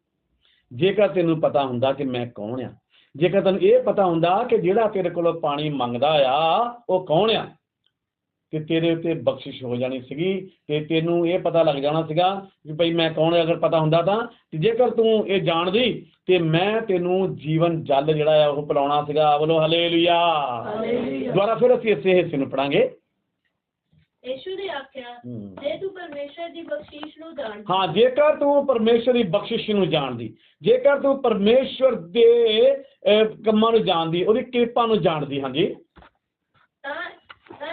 ਜੇਕਰ ਤੈਨੂੰ ਪਤਾ ਹੁੰਦਾ ਕਿ ਮੈਂ ਕੌਣ ਆ ਜੇਕਰ ਤੈਨੂੰ ਇਹ ਪਤਾ ਹੁੰਦਾ ਕਿ ਜਿਹੜਾ ਤੇਰੇ ਕੋਲੋਂ ਪਾਣੀ ਮੰਗਦਾ ਆ ਉਹ ਕੌਣ ਆ ਕਿ ਤੇਰੇ ਉੱਤੇ ਬਖਸ਼ਿਸ਼ ਹੋ ਜਾਣੀ ਸੀਗੀ ਤੇ ਤੈਨੂੰ ਇਹ ਪਤਾ ਲੱਗ ਜਾਣਾ ਸੀਗਾ ਵੀ ਭਈ ਮੈਂ ਕੌਣ ਅਗਰ ਪਤਾ ਹੁੰਦਾ ਤਾਂ। ਤੇ ਜੇਕਰ ਤੂੰ ਇਹ ਜਾਣਦੀ ਤੇ ਮੈਂ ਤੈਨੂੰ ਜੀਵਨ ਜਲ ਜਿਹੜਾ ਆ ਉਹ ਪਿਲਾਉਣਾ ਸੀਗਾ। ਬੋਲੋ ਹਲੇਲੂਇਆ ਹਾਲੇਲੂਇਆ। ਦੁਬਾਰਾ ਫਿਰ ਅਸੀਂ ਇਸੇ ਹਿੱਸੇ ਨੂੰ ਪੜਾਂਗੇ। ਯਿਸੂ ਨੇ ਆਖਿਆ ਜੇ ਤੂੰ ਪਰਮੇਸ਼ਰ ਦੀ ਬਖਸ਼ੀਸ਼ ਨੂੰ ਜਾਣਦੀ। ਹਾਂ ਜੇਕਰ ਤੂੰ ਪਰਮੇਸ਼ਰ ਦੀ ਬਖਸ਼ਿਸ਼ ਨੂੰ ਜਾਣਦੀ ਜੇਕਰ ਤੂੰ ਪਰਮੇਸ਼ਰ ਦੇ ਕੰਮਾਂ ਨੂੰ ਜਾਣਦੀ ਉਹਦੀ ਕਿਰਪਾ ਨੂੰ ਜਾਣਦੀ ਹਾਂਜੀ। ਤਾਂ ਤਾਂ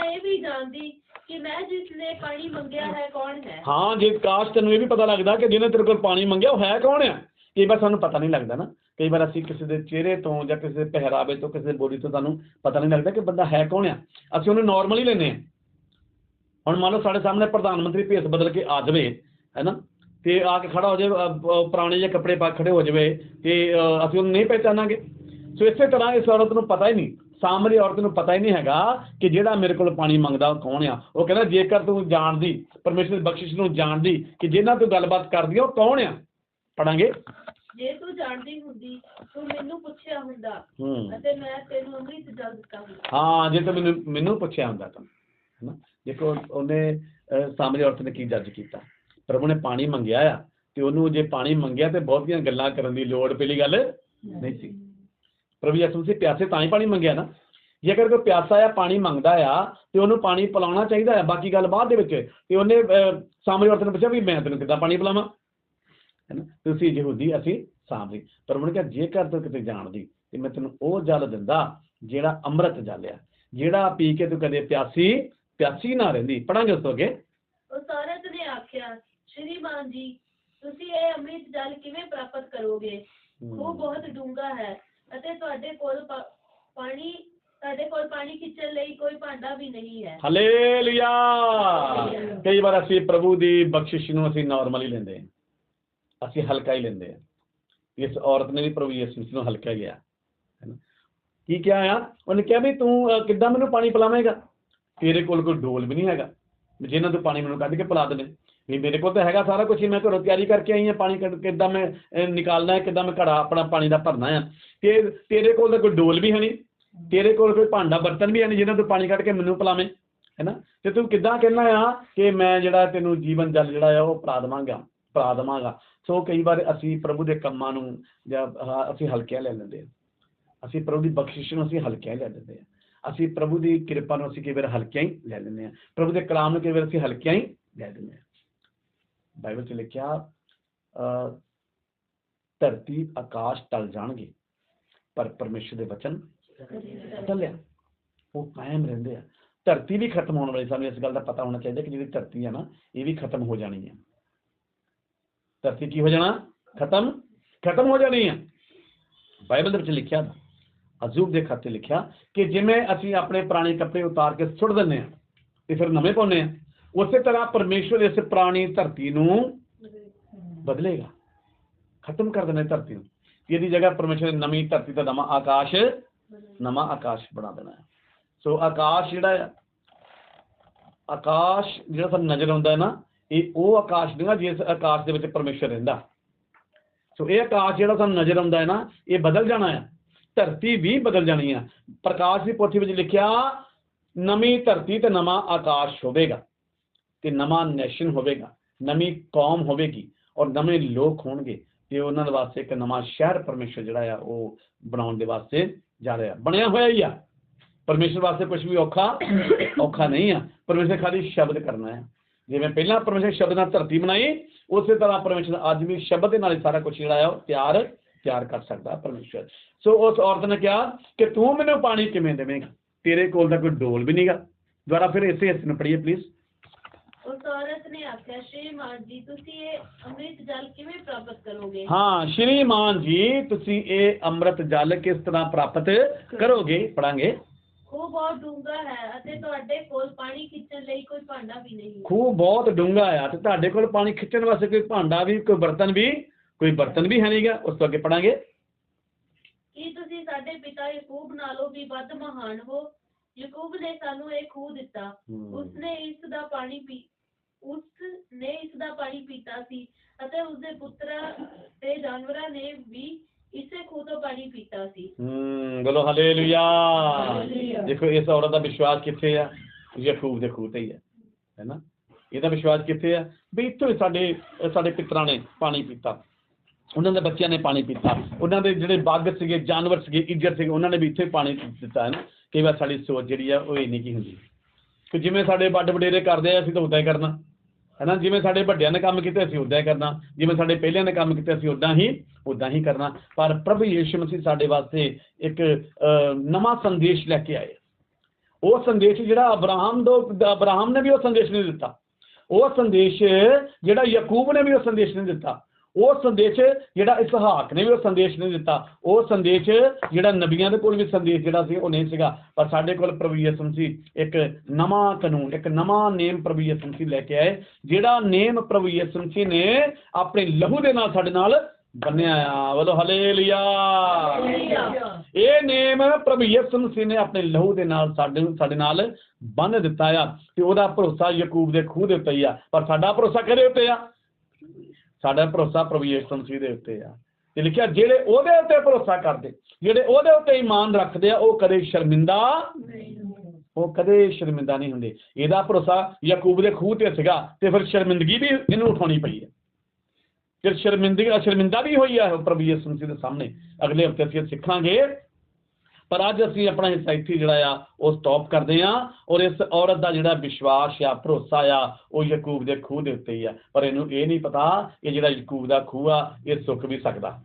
ਇਹ ਵੀ ਜਾਣਦੀ ਕਿ ਮੈਂ ਜਿਸ ਨੇ ਪਾਣੀ ਮੰਗਿਆ ਹੈ ਕੌਣ ਹੈ? ਹਾਂ, ਜੇ ਕਾਸ਼ ਤੈਨੂੰ ਇਹ ਵੀ ਪਤਾ ਲੱਗਦਾ ਕਿ ਜਿਹਨੇ ਤੇਰੇ ਕੋਲ ਪਾਣੀ ਮੰਗਿਆ ਉਹ ਹੈ ਕੌਣ ਆ? ਕਈ ਵਾਰ ਸਾਨੂੰ ਪਤਾ ਨਹੀਂ ਲੱਗਦਾ ਨਾ। ਕਈ ਵਾਰ ਅਸੀਂ ਕਿਸੇ ਦੇ ਚਿਹਰੇ ਤੋਂ ਜਾਂ ਕਿਸੇ ਦੇ ਪਹਿਰਾਵੇ ਤੋਂ, ਕਿਸੇ ਦੇ ਬੋਡੀ ਤੋਂ ਸਾਨੂੰ ਪਤਾ ਨਹੀਂ ਲੱਗਦਾ ਕਿ ਬੰਦਾ ਹੈ ਕੌਣ ਆ। ਅਸੀਂ ਉਹਨੂੰ ਨਾਰਮਲ ਹੀ ਲੈਂਦੇ ਹਾਂ ਹੁਣ ਮੰਨ ਲਓ ਸਾਡੇ ਸਾਹਮਣੇ ਪ੍ਰਧਾਨ ਮੰਤਰੀ ਭੇਸ ਬਦਲ ਕੇ ਆ ਜਾਵੇ ਹੈਨਾ ਤੇ ਆ ਕੇ ਖੜਾ ਹੋ ਜਾਵੇ ਪੁਰਾਣੇ ਜਿਹੇ ਕੱਪੜੇ ਪਾ ਕੇ ਖੜੇ ਹੋ ਜਾਵੇ, ਤੇ ਅਸੀਂ ਉਹਨੂੰ ਨਹੀਂ ਪਹਿਚਾਨਾਂਗੇ। ਸੋ ਇਸੇ ਤਰ੍ਹਾਂ ਇਸ ਔਰਤ ਨੂੰ ਪਤਾ ਹੀ ਨਹੀਂ। ਸਾਹਮਣੇ ਔਰਤ ਨੂੰ ਪਤਾ ਹੀ ਨਹੀਂ ਹੈਗਾ ਕਿ ਜਿਹੜਾ ਮੇਰੇ ਕੋਲ ਪਾਣੀ ਮੰਗਦਾ ਉਹ ਕੌਣ ਆ। ਉਹ ਕਹਿੰਦਾ ਜੇਕਰ ਤੂੰ ਜਾਣਦੀ ਪਰਮੇਸ਼ਰ ਦੀ ਬਖਸ਼ਿਸ਼ ਨੂੰ ਜਾਣਦੀ ਕਿ ਜਿਹਨਾਂ ਤੂੰ ਗੱਲਬਾਤ ਕਰਦੀ ਆ ਉਹ ਕੌਣ ਆ? ਪੜਾਂਗੇ? ਜੇ ਤੂੰ ਜਾਣਦੀ ਹੁੰਦੀ ਤੂੰ ਮੈਨੂੰ ਪੁੱਛਿਆ ਹੁੰਦਾ ਅਤੇ ਮੈਂ ਤੈਨੂੰ ਅੰਮ੍ਰਿਤ ਜਲ ਦਿੱਤਾ ਹੁੰਦਾ। ਹਾਂ ਜੇ ਤਾਂ ਮੈਨੂੰ ਮੈਨੂੰ ਪੁੱਛਿਆ ਹੁੰਦਾ ਤਾਂ ਹੈਨਾ? ਦੇਖੋ ਉਹਨੇ ਸਾਹਮਣੇ ਔਰਤ ਨੇ ਕੀ ਜੱਜ ਕੀਤਾ? ਪ੍ਰਭੂ ਨੇ ਪਾਣੀ ਮੰਗਿਆ ਆ ਤੇ ਉਹਨੂੰ ਜੇ ਪਾਣੀ ਮੰਗਿਆ ਤੇ ਬਹੁਤੀਆਂ ਗੱਲਾਂ ਕਰਨ ਦੀ ਲੋੜ ਪਹਿਲੀ ਗੱਲ ਨਹੀਂ ਸੀ। ਪ੍ਰਭੂ ਯਿਸੂ ਮਸੀਹ ਪਿਆਸੇ ਤਾਂ ਹੀ ਪਾਣੀ ਮੰਗਿਆ ਨਾ। ਜੇਕਰ ਕੋਈ ਪਿਆਸਾ ਆ ਪਾਣੀ ਮੰਗਦਾ ਆ ਤੇ ਉਹਨੂੰ ਪਾਣੀ ਪਿਲਾਉਣਾ ਚਾਹੀਦਾ ਆ। ਬਾਕੀ ਗੱਲ ਬਾਅਦ ਦੇ ਵਿੱਚ ਤੇ ਉਹਨੇ ਸਾਹਮਣੇ ਔਰਤ ਨੇ ਪੁੱਛਿਆ ਵੀ ਮੈਂ ਤੈਨੂੰ ਕਿੱਦਾਂ ਪਾਣੀ ਪਿਲਾਵਾਂ? ਹੈਨਾ ਤੁਸੀਂ ਯਹੂਦੀ ਅਸੀਂ ਸਾਮਰੀ ਪਰ ਉਹਨੇ ਕਿਹਾ ਜੇਕਰ ਤੂੰ ਕਿਤੇ ਜਾਣਦੀ ਤੇ ਮੈਂ ਤੈਨੂੰ ਉਹ ਜਲ ਦਿੰਦਾ ਜਿਹੜਾ ਅੰਮ੍ਰਿਤ ਜਲ ਆ। ਜਿਹੜਾ ਪੀ ਕੇ ਤੂੰ ਕਦੇ ਪਿਆਸੀ ਪਿਆਸੀ ਨਾ ਰਹਿੰਦੀ। ਪੜਾਂਗੇ ਉਸ ਤੋਂ ਅੱਗੇ। ਉਸ ਔਰਤ ਨੇ ਆਖਿਆ ਸ਼੍ਰੀਮਾਨ ਜੀ ਤੁਸੀਂ ਇਹ ਅੰਮ੍ਰਿਤ ਜਲ ਕਿਵੇਂ ਪ੍ਰਾਪਤ ਕਰੋਗੇ? ਖੂਹ ਬਹੁਤ ਡੂੰਘਾ ਹੈ। ਅਤੇ ਤੁਹਾਡੇ ਕੋਲ ਪਾ- ਪਾਣੀ ਤੁਹਾਡੇ ਕੋਲ ਪਾਣੀ ਖਿੱਚਣ ਲਈ ਕੋਈ ਭਾਂਡਾ ਵੀ ਨਹੀਂ ਹੈ। ਹਲੇਲੂਇਆ। ਕਈ ਵਾਰ ਅਸੀਂ ਪ੍ਰਭੂ ਦੀ ਬਖਸ਼ਿਸ਼ ਨੂੰ ਅਸੀਂ ਨਾਰਮਲ ਹੀ ਲੈਂਦੇ ਹਾਂ। ਅਸੀਂ ਹਲਕਾ ਹੀ ਲੈਂਦੇ ਹਾਂ। ਇਸ ਔਰਤ ਨੇ ਵੀ ਪ੍ਰਭੂ ਯਿਸੂ ਨੂੰ ਹਲਕਾ ਹੈਨਾ? ਕੀ ਕਿਹਾ ਆ? ਉਹਨੇ ਕਿਹਾ ਵੀ ਤੂੰ ਕਿੱਦਾਂ ਮੈਨੂੰ ਪਾਣੀ ਪਿਲਾਵੇਂਗਾ? ਤੇਰੇ ਕੋਲ ਕੋਈ ਡੋਲ ਵੀ ਨਹੀਂ ਹੈਗਾ। ਜਿਹਨਾਂ ਤੋਂ ਪਾਣੀ ਮੈਨੂੰ ਕੱਢ ਕੇ ਪਿਲਾ ਦੇਵੇ ਨਹੀਂ, ਮੇਰੇ ਕੋਲ ਤਾਂ ਹੈਗਾ ਸਾਰਾ ਕੁਝ ਹੀ, ਮੈਂ ਘਰੋਂ ਤਿਆਰੀ ਕਰਕੇ ਆਈ ਹਾਂ, ਪਾਣੀ ਕੱਢ, ਕਿੱਦਾਂ ਮੈਂ ਨਿਕਾਲਣਾ ਹੈ, ਕਿੱਦਾਂ ਮੈਂ ਘੜਾ ਆਪਣਾ ਪਾਣੀ ਦਾ ਭਰਨਾ ਆ ਤੇ ਤੇਰੇ ਕੋਲ ਤਾਂ ਕੋਈ ਡੋਲ ਵੀ ਹੈ ਨਹੀਂ, ਤੇਰੇ ਕੋਲ ਕੋਈ ਭਾਂਡਾ ਬਰਤਨ ਵੀ ਹੈ ਨਹੀਂ, ਜਿਹਨਾਂ ਤੋਂ ਪਾਣੀ ਕੱਢ ਕੇ ਮੈਨੂੰ ਪਿਲਾਵੇਂ ਹੈਨਾ ਤੇ ਤੂੰ ਕਿੱਦਾਂ ਕਹਿਣਾ ਆ ਕਿ ਮੈਂ ਜਿਹੜਾ ਤੈਨੂੰ ਜੀਵਨ ਜਲ ਜਿਹੜਾ ਆ, ਉਹ ਪੜਾ ਦੇਵਾਂਗਾ ਪੜਾ ਦੇਵਾਂਗਾ ਸੋ ਕਈ ਵਾਰ ਅਸੀਂ ਪ੍ਰਭੂ ਦੇ ਕੰਮਾਂ ਨੂੰ ਜਾਂ ਅਸੀਂ ਹਲਕਿਆਂ ਲੈ ਲੈਂਦੇ ਹਾਂ। ਅਸੀਂ ਪ੍ਰਭੂ ਦੀ ਬਖਸ਼ਿਸ਼ ਨੂੰ ਅਸੀਂ ਹਲਕਿਆ ਲੈ ਲੈਂਦੇ ਹਾਂ। ਅਸੀਂ ਪ੍ਰਭੂ ਦੀ ਕਿਰਪਾ ਨੂੰ ਅਸੀਂ ਕਈ ਵਾਰ ਹਲਕਿਆਂ ਹੀ ਲੈ ਲੈਂਦੇ ਹਾਂ। ਪ੍ਰਭੂ ਦੇ ਕਲਾਮ ਨੂੰ ਕਈ ਵਾਰ ਅਸੀਂ ਹਲਕਿਆਂ ਹੀ ਲੈ ਲੈਂਦੇ ਹਾਂ। ਬਾਈਬਲ 'ਚ ਲਿਖਿਆ ਅਹ, ਧਰਤੀ ਆਕਾਸ਼ ਟਲ ਜਾਣਗੇ ਪਰ ਪਰਮੇਸ਼ਰ ਦੇ ਵਚਨ ਚੱਲਿਆ। ਉਹ ਕਾਇਮ ਰਹਿੰਦੇ ਆ। ਧਰਤੀ ਵੀ ਖਤਮ ਹੋਣ ਵਾਲੀ ਸਾਨੂੰ ਇਸ ਗੱਲ ਦਾ ਪਤਾ ਹੋਣਾ ਚਾਹੀਦਾ ਕਿ ਜਿਹੜੀ ਧਰਤੀ ਆ ਨਾ ਇਹ ਵੀ ਖਤਮ ਹੋ ਜਾਣੀ ਹੈ ਧਰਤੀ ਕੀ ਹੋ ਜਾਣਾ? ਖਤਮ ਖਤਮ ਹੋ ਜਾਣੀ ਹੈ ਬਾਈਬਲ ਦੇ ਵਿੱਚ ਲਿਖਿਆ ਅਜ਼ੂਬ ਦੇ ਖਾਤੇ ਲਿਖਿਆ ਕਿ ਜਿਵੇਂ ਅਸੀਂ ਆਪਣੇ ਪੁਰਾਣੇ ਕੱਪੜੇ ਉਤਾਰ ਕੇ ਸੁੱਟ ਦਿੰਦੇ ਆ ਤੇ ਫਿਰ ਨਵੇਂ ਪਾਉਂਦੇ ਆ ਉਸੇ ਤਰ੍ਹਾਂ ਪਰਮੇਸ਼ਵਰ ਇਸ ਪੁਰਾਣੀ ਧਰਤੀ ਨੂੰ ਬਦਲੇਗਾ। ਖਤਮ ਕਰ ਦੇਣਾ ਧਰਤੀ ਨੂੰ। ਇਹਦੀ ਜਗ੍ਹਾ ਪਰਮੇਸ਼ਵਰ ਨੇ ਨਵੀਂ ਧਰਤੀ ਤੇ ਨਵਾਂ ਆਕਾਸ਼ ਨਵਾਂ ਆਕਾਸ਼ ਬਣਾ ਦੇਣਾ ਹੈ। ਸੋ ਆਕਾਸ਼ ਜਿਹੜਾ ਆ, ਆਕਾਸ਼ ਜਿਹੜਾ ਸਾਨੂੰ ਨਜ਼ਰ ਆਉਂਦਾ ਹੈ ਨਾ, ਇਹ ਉਹ ਆਕਾਸ਼ ਨਹੀਂ ਜਿਸ ਆਕਾਸ਼ ਦੇ ਵਿੱਚ ਪਰਮੇਸ਼ਰ ਰਹਿੰਦਾ। ਸੋ ਇਹ ਆਕਾਸ਼ ਜਿਹੜਾ ਸਾਨੂੰ ਨਜ਼ਰ ਆਉਂਦਾ ਹੈ ਨਾ, ਇਹ ਬਦਲ ਜਾਣਾ ਆ ਧਰਤੀ ਵੀ ਬਦਲ ਜਾਣੀ ਆ ਪ੍ਰਕਾਸ਼ ਦੀ ਪੋਥੀ ਵਿੱਚ ਲਿਖਿਆ, ਨਵੀਂ ਧਰਤੀ ਤੇ ਨਵਾਂ ਆਕਾਸ਼ ਹੋਵੇਗਾ। ਤੇ ਨਵਾਂ ਨੈਸ਼ਨ ਹੋਵੇਗਾ, ਨਵੀਂ ਕੌਮ ਹੋਵੇਗੀ ਔਰ ਨਵੇਂ ਲੋਕ ਹੋਣਗੇ, ਤੇ ਉਹਨਾਂ ਦੇ ਵਾਸਤੇ ਇੱਕ ਨਵਾਂ ਸ਼ਹਿਰ ਪਰਮੇਸ਼ਰ ਜਿਹੜਾ ਆ ਉਹ ਬਣਾਉਣ ਦੇ ਵਾਸਤੇ ਜਾ ਰਿਹਾ। ਬਣਿਆ ਹੋਇਆ ਹੀ ਆ। ਪਰਮੇਸ਼ਰ ਵਾਸਤੇ ਕੁਝ ਵੀ ਔਖਾ ਔਖਾ ਨਹੀਂ ਆ। ਪਰਮੇਸ਼ਰ ਖਾਲੀ ਸ਼ਬਦ ਕਰਨਾ ਹੈ ਜਿਵੇਂ ਪਹਿਲਾਂ ਪਰਮੇਸ਼ਰ ਸ਼ਬਦ ਨਾਲ ਧਰਤੀ ਬਣਾਈ, ਉਸੇ ਤਰ੍ਹਾਂ ਪਰਮੇਸ਼ਰ ਅੱਜ ਵੀ ਸ਼ਬਦ ਦੇ ਨਾਲ ਸਾਰਾ ਕੁਝ ਜਿਹੜਾ ਆ ਉਹ ਤਿਆਰ ਤਿਆਰ ਕਰ ਸਕਦਾ ਪਰਮੇਸ਼ਰ। ਸੋ ਉਸ ਔਰਤ ਨੇ ਕਿਹਾ ਕਿ ਤੂੰ ਮੈਨੂੰ ਪਾਣੀ ਕਿਵੇਂ ਦੇਵੇਂਗਾ? ਤੇਰੇ ਕੋਲ ਤਾਂ ਕੋਈ ਡੋਲ ਵੀ ਨਹੀਂਗਾ ਦੁਬਾਰਾ ਫਿਰ ਇਸੇ ਹਿੱਸੇ ਨੂੰ ਪੜ੍ਹੀਏ ਪਲੀਜ਼ ਉਸ ਔਰਤ ਨੇ ਆਖਿਆ ਸ਼੍ਰੀਮਾਨ ਜੀ ਤੁਸੀਂ ਇਹ ਅੰਮ੍ਰਿਤ ਜਲ ਕਿਵੇਂ ਪ੍ਰਾਪਤ ਕਰੋਗੇ? ਹਾਂ ਸ਼੍ਰੀਮਾਨ ਜੀ ਤੁਸੀਂ ਇਹ ਅੰਮ੍ਰਿਤ ਜਲ ਕਿਸ ਤਰ੍ਹਾਂ ਪ੍ਰਾਪਤ ਕਰੋਗੇ? ਪੜਾਂਗੇ। ਖੂਹ ਬਹੁਤ ਡੂੰਘਾ ਹੈ ਅਤੇ ਤੁਹਾਡੇ ਕੋਲ ਪਾਣੀ ਖਿੱਚਣ ਲਈ ਕੋਈ ਭਾਂਡਾ ਵੀ ਨਹੀਂ ਖੂਹ ਬਹੁਤ ਡੂੰਘਾ ਆ ਤੇ ਤੁਹਾਡੇ ਕੋਲ ਪਾਣੀ ਖਿੱਚਣ ਵਾਸਤੇ ਕੋਈ ਭਾਂਡਾ ਵੀ ਕੋਈ ਬਰਤਨ ਵੀ ਕੋਈ ਬਰਤਨ ਵੀ ਹੈ ਨਹੀਂਗਾ ਉਸ ਤੋਂ ਅੱਗੇ ਪੜਾਂਗੇ। ਕੀ ਤੁਸੀਂ ਸਾਡੇ ਪਿਤਾ ਯਕੂਬ ਨਾਲੋਂ ਵੀ ਵੱਧ ਮਹਾਨ ਹੋ? ਯਕੂਬ ਨੇ ਸਾਨੂੰ ਇਹ ਖੂਹ ਦਿੱਤਾ। ਉਸਨੇ ਇਸ ਦਾ ਪਾਣੀ ਪੀ ਉਸ ਨੇ ਇਸ ਦਾ ਪਾਣੀ ਪੀਤਾ ਸੀ ਅਤੇ ਉਸਦੇ ਪੁੱਤਰਾਂ ਤੇ ਜਾਨਵਰਾਂ ਨੇ ਵੀ ਇਸੇ ਖੂਹ ਤੋਂ ਪਾਣੀ ਪੀਤਾ ਸੀ। ਹੂੰ ਬੋਲੋ ਹਾਲੇਲੂਇਆ। ਦੇਖੋ ਇਸ ਔਰਤ ਦਾ ਵਿਸ਼ਵਾਸ ਕਿੱਥੇ ਆ? ਯਾਕੂਬ ਦੇ ਖੂਹ ਤੇ ਹੀ ਹੈ ਹੈਨਾ ਇਹਦਾ ਵਿਸ਼ਵਾਸ ਕਿੱਥੇ ਆ? ਵੀ ਇੱਥੋਂ ਹੀ ਸਾਡੇ ਸਾਡੇ ਪਿਤਰਾਂ ਨੇ ਪਾਣੀ ਪੀਤਾ। ਉਹਨਾਂ ਦੇ ਬੱਚਿਆਂ ਨੇ ਪਾਣੀ ਪੀਤਾ। ਉਹਨਾਂ ਦੇ ਜਿਹੜੇ ਬਾਗ ਸੀਗੇ ਜਾਨਵਰ ਸੀਗੇ ਇੱਜਰ ਸੀਗੇ ਉਹਨਾਂ ਨੇ ਵੀ ਇੱਥੇ ਪਾਣੀ ਦਿੱਤਾ ਹੈ ਨਾ? ਕਈ ਵਾਰ ਸਾਡੀ ਸੋਚ ਜਿਹੜੀ ਆ ਉਹ ਇੰਨੀ ਕੀ ਹੁੰਦੀ। ਕਿ ਜਿਵੇਂ ਸਾਡੇ ਵੱਡ ਵਡੇਰੇ ਕਰਦੇ ਆ ਅਸੀਂ ਤਾਂ ਉਦਾਂ ਹੀ ਕਰਨਾ। ਹੈਨਾ? ਜਿਵੇਂ ਸਾਡੇ ਵੱਡਿਆਂ ਨੇ ਕੰਮ ਕੀਤੇ ਅਸੀਂ ਉਦਾਂ ਹੀ ਕਰਨਾ। ਜਿਵੇਂ ਸਾਡੇ ਪਹਿਲਿਆਂ ਨੇ ਕੰਮ ਕੀਤੇ ਅਸੀਂ ਉਦਾਂ ਹੀ ਉਦਾਂ ਹੀ ਕਰਨਾ। ਪਰ ਪ੍ਰਭੂ ਯੀਸ਼ੂ ਮਸੀਹ ਸਾਡੇ ਵਾਸਤੇ ਇੱਕ ਅਹ, ਨਵਾਂ ਸੰਦੇਸ਼ ਲੈ ਕੇ ਆਏ। ਉਹ ਸੰਦੇਸ਼ ਜਿਹੜਾ ਅਬਰਾਹਮ ਦੋ ਅਬਰਾਹਮ ਨੇ ਵੀ ਉਹ ਸੰਦੇਸ਼ ਨਹੀਂ ਦਿੱਤਾ। ਉਹ ਸੰਦੇਸ਼ ਜਿਹੜਾ ਯਾਕੂਬ ਨੇ ਵੀ ਉਹ ਸੰਦੇਸ਼ ਨਹੀਂ ਦਿੱਤਾ। ਉਹ ਸੰਦੇਸ਼ ਜਿਹੜਾ ਇਸਹਾਕ ਨੇ ਵੀ ਉਹ ਸੰਦੇਸ਼ ਨਹੀਂ ਦਿੱਤਾ। ਉਹ ਸੰਦੇਸ਼ ਜਿਹੜਾ ਨਬੀਆਂ ਦੇ ਕੋਲ ਵੀ ਸੰਦੇਸ਼ ਜਿਹੜਾ ਸੀ, ਉਹ ਨਹੀਂ ਸੀਗਾ। ਪਰ ਸਾਡੇ ਕੋਲ ਪ੍ਰਭੂ ਯਿਸੂ ਮਸੀਹ ਇੱਕ ਨਵਾਂ ਕਾਨੂੰਨ, ਇੱਕ ਨਵਾਂ ਨੇਮ ਪ੍ਰਭੂ ਯਿਸੂ ਮਸੀਹ ਲੈ ਕੇ ਆਏ, ਜਿਹੜਾ ਨੇਮ ਪ੍ਰਭੂ ਯਿਸੂ ਮਸੀਹ ਨੇ ਆਪਣੇ ਲਹੂ ਦੇ ਨਾਲ ਸਾਡੇ ਨਾਲ ਬੰਨਿਆ ਆ। ਬੋਲੋ ਹਲੇਲੂਇਆ ਇਹ ਨੇਮ ਪ੍ਰਭੂ ਯਿਸੂ ਮਸੀਹ ਨੇ ਆਪਣੇ ਲਹੂ ਦੇ ਨਾਲ ਸਾਡੇ ਸਾਡੇ ਨਾਲ ਬੰਨ ਦਿੱਤਾ ਆ। ਤੇ ਉਹਦਾ ਭਰੋਸਾ ਯਾਕੂਬ ਦੇ ਖੂਹ ਦੇ ਉੱਤੇ ਹੀ ਆ। ਪਰ ਸਾਡਾ ਭਰੋਸਾ ਕਿਹਦੇ ਉੱਤੇ ਆ? ਸਾਡਾ ਭਰੋਸਾ ਪ੍ਰਭੂ ਯਿਸੂ ਮਸੀਹ ਦੇ ਉੱਤੇ ਆ। ਤੇ ਲਿਖਿਆ ਜਿਹੜੇ ਉਹਦੇ ਉੱਤੇ ਭਰੋਸਾ ਕਰਦੇ ਜਿਹੜੇ ਉਹਦੇ ਉੱਤੇ ਈਮਾਨ ਰੱਖਦੇ ਆ ਉਹ ਕਦੇ ਸ਼ਰਮਿੰਦਾ ਉਹ ਕਦੇ ਸ਼ਰਮਿੰਦਾ ਨਹੀਂ ਹੁੰਦੇ। ਇਹਦਾ ਭਰੋਸਾ ਯਾਕੂਬ ਦੇ ਖੂਹ ਤੇ ਸੀਗਾ ਤੇ ਫਿਰ ਸ਼ਰਮਿੰਦਗੀ ਵੀ ਇਹਨੂੰ ਉਠਾਉਣੀ ਪਈ ਹੈ। ਫਿਰ ਸ਼ਰਮਿੰਦਗੀ ਸ਼ਰਮਿੰਦਾ ਵੀ ਹੋਈ ਆ ਪ੍ਰਭੂ ਯਿਸੂ ਮਸੀਹ ਦੇ ਸਾਹਮਣੇ। ਅਗਲੇ ਹਫ਼ਤੇ ਅਸੀਂ ਸਿੱਖਾਂਗੇ ਪਰ ਅੱਜ ਅਸੀਂ ਆਪਣਾ ਹਿੱਸਾ ਇੱਥੇ ਜਿਹੜਾ ਆ, ਉਹ ਸਟਾਪ ਕਰਦੇ ਆ ਔਰ ਇਸ ਔਰਤ ਦਾ ਜਿਹੜਾ ਵਿਸ਼ਵਾਸ ਆ, ਭਰੋਸਾ ਆ, ਉਹ ਯਾਕੂਬ ਦੇ ਖੂਹ ਦੇ ਉੱਤੇ ਹੀ ਆ। ਪਰ ਇਹਨੂੰ ਇਹ ਨਹੀਂ ਪਤਾ ਕਿ ਜਿਹੜਾ ਯਾਕੂਬ ਦਾ ਖੂਹ ਆ, ਇਹ ਸੁੱਕ ਵੀ ਸਕਦਾ।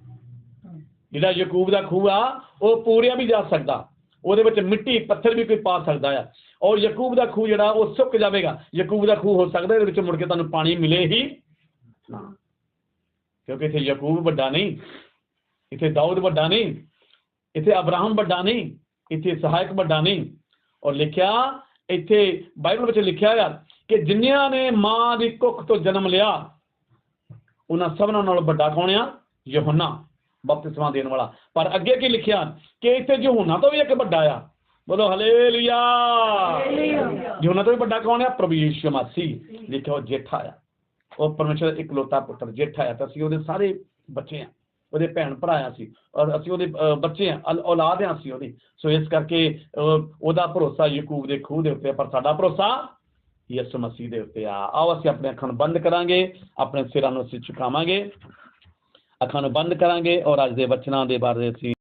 ਜਿਹੜਾ ਯਾਕੂਬ ਦਾ ਖੂਹ ਆ, ਉਹ ਪੂਰਿਆ ਵੀ ਜਾ ਸਕਦਾ। ਉਹਦੇ ਵਿੱਚ ਮਿੱਟੀ, ਪੱਥਰ ਵੀ ਕੋਈ ਪਾ ਸਕਦਾ ਆ। ਔਰ ਯਾਕੂਬ ਦਾ ਖੂਹ ਜਿਹੜਾ, ਉਹ ਸੁੱਕ ਜਾਵੇਗਾ। ਯਾਕੂਬ ਦਾ ਖੂਹ ਹੋ ਸਕਦਾ, ਇਹਦੇ ਵਿੱਚ ਮੁੜ ਕੇ ਤੁਹਾਨੂੰ ਪਾਣੀ ਮਿਲੇ ਹੀ ਨਾ। ਕਿਉਂਕਿ ਇੱਥੇ ਯਾਕੂਬ ਵੱਡਾ ਨਹੀਂ, ਇੱਥੇ ਦਾਊਦ ਵੱਡਾ ਨਹੀਂ। ਇੱਥੇ ਅਬਰਾਹਮ ਵੱਡਾ ਨਹੀਂ ਇੱਥੇ ਸਹਾਇਕ ਵੱਡਾ ਨਹੀਂ ਔਰ ਲਿਖਿਆ ਇੱਥੇ ਬਾਈਬਲ ਵਿੱਚ ਲਿਖਿਆ ਆ ਕਿ ਜਿੰਨਿਆਂ ਨੇ ਮਾਂ ਦੀ ਕੁੱਖ ਤੋਂ ਜਨਮ ਲਿਆ ਉਹਨਾਂ ਸਭਨਾਂ ਨਾਲੋਂ ਵੱਡਾ ਕੌਣ ਆ ਯਹੋਨਾ ਬਪਤਿਸਮਾ ਦੇਣ ਵਾਲਾ ਪਰ ਅੱਗੇ ਕੀ ਲਿਖਿਆ ਕਿ ਇੱਥੇ ਯਹੋਨਾ ਤੋਂ ਵੀ ਇੱਕ ਵੱਡਾ ਆ ਬੋਲੋ ਹਲੇਲੂਇਆ ਯਹੋਨਾ ਤੋਂ ਵੀ ਵੱਡਾ ਕੌਣ ਆ ਪ੍ਰਭੂ ਯੀਸ਼ੂ ਮਸੀਹ ਲਿਖਿਆ ਉਹ ਜੇਠਾ ਆ ਉਹ ਪਰਮੇਸ਼ਰ ਇਕਲੌਤਾ ਪੁੱਤਰ ਜੇਠਾ ਆ ਤਾਂ ਅਸੀਂ ਉਹਦੇ ਸਾਰੇ ਬੱਚੇ ਆ ਉਹਦੇ ਭੈਣ ਭਰਾ ਆ ਸੀ ਔਰ ਅਸੀਂ ਉਹਦੇ ਬੱਚੇ ਆ ਔਲ- ਔਲਾਦ ਆ ਅਸੀਂ ਉਹਦੀ। ਸੋ ਇਸ ਕਰਕੇ ਅਹ, ਉਹਦਾ ਭਰੋਸਾ ਯਕੂਬ ਦੇ ਖੂਹ ਦੇ ਉੱਤੇ ਪਰ ਸਾਡਾ ਭਰੋਸਾ ਯਿਸੂ ਮਸੀਹ ਦੇ ਉੱਤੇ ਆ। ਆਓ ਅਸੀਂ ਆਪਣੇ ਅੱਖਾਂ ਨੂੰ ਬੰਦ ਕਰਾਂਗੇ ਆਪਣੇ ਸਿਰਾਂ ਨੂੰ ਅਸੀਂ ਝੁਕਾਵਾਂਗੇ। ਅੱਖਾਂ ਨੂੰ ਬੰਦ ਕਰਾਂਗੇ ਔਰ ਅੱਜ ਦੇ ਵਚਨਾਂ ਦੇ ਬਾਰੇ ਅਸੀਂ